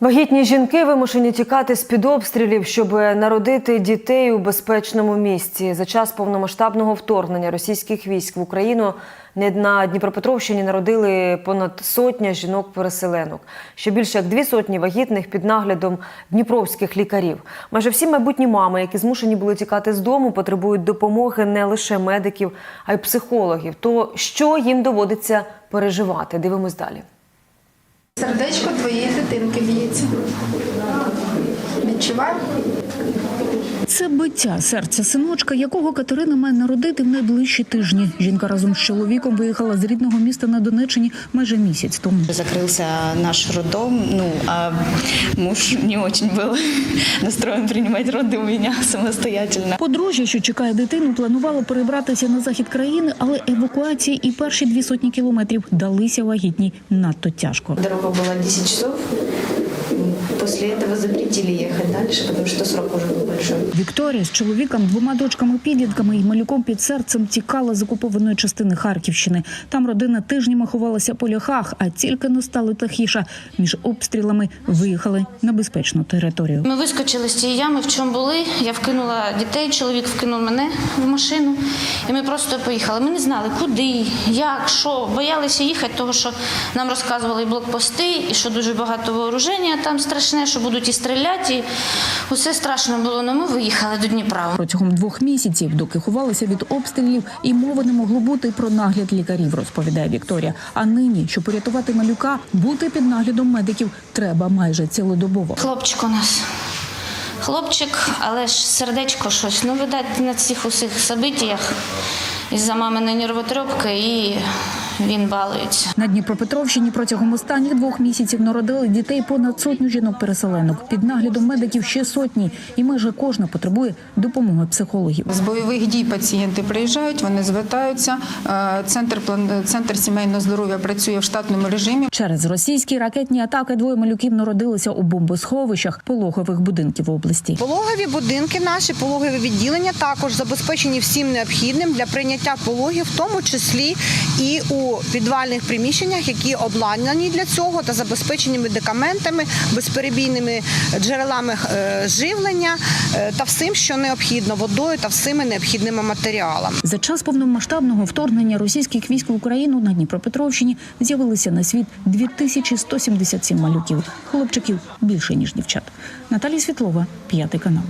Вагітні жінки вимушені тікати з під обстрілів, щоб народити дітей у безпечному місці. За час повномасштабного вторгнення російських військ в Україну не на Дніпропетровщині народили понад сотня жінок-переселенок. Ще більше як дві сотні вагітних під наглядом дніпровських лікарів. Майже всі майбутні мами, які змушені були тікати з дому, потребують допомоги не лише медиків, а й психологів. То що їм доводиться переживати? Дивимось далі. Сердечко твоєї дитинки б'ється. Відчувай? Це биття серця синочка, якого Катерина має народити в найближчі тижні. Жінка разом з чоловіком виїхала з рідного міста на Донеччині майже місяць тому. Закрылся наш роддом, ну, а муж не очень был настроен принимать роды у меня самостоятельно. Подружжя, що чекає дитину, планувало перебратися на захід країни, але евакуації і перші дві сотні кілометрів далися вагітній надто тяжко. Дорога была 10 часов. После этого запретили ехать дальше, потому что срок уже был большой. Вікторія з чоловіком, двома дочками, підлітками і малюком під серцем тікала з окупованої частини Харківщини. Там родина тижнями ховалася по ляхах, а тільки не стало тихіше. Між обстрілами виїхали на безпечну територію. Ми вискочили з цієї ями, в чому були. Я вкинула дітей, чоловік вкинув мене в машину, і ми просто поїхали. Ми не знали, куди, як, що. Боялися їхати, тому що нам розказували і блокпости, і що дуже багато вооруження там страшне, що будуть і стріляти. І усе страшно було. але ми виїхали до Дніпра. Протягом двох місяців, доки ховалися від обстрілів, і мови не могло бути про нагляд лікарів, розповідає Вікторія. А нині, щоб порятувати малюка, бути під наглядом медиків треба майже цілодобово. Хлопчик у нас. Хлопчик, але ж сердечко щось. Ну, видать, на цих усіх событіях із-за маминої нервотрепки і він балується. На Дніпропетровщині протягом останніх двох місяців народили дітей понад сотню жінок-переселенок. Під наглядом медиків ще сотні, і майже кожна потребує допомоги психологів. З бойових дій пацієнти приїжджають, вони звертаються. Е, Центр центр сімейного здоров'я працює в штатному режимі. Через російські ракетні атаки двоє малюків народилися у бомбосховищах пологових будинків області. Пологові будинки наші, пологові відділення також забезпечені всім необхідним для прийняття пологів, в тому числі і у підвальних приміщеннях, які обладнані для цього та забезпечені медикаментами, безперебійними джерелами е, живлення е, та всім, що необхідно, водою та всіми необхідними матеріалами. За час повномасштабного вторгнення російських військ в Україну на Дніпропетровщині з'явилися на світ 2177 малюків. Хлопчиків більше ніж дівчат. Наталія Світлова, п'ятий канал.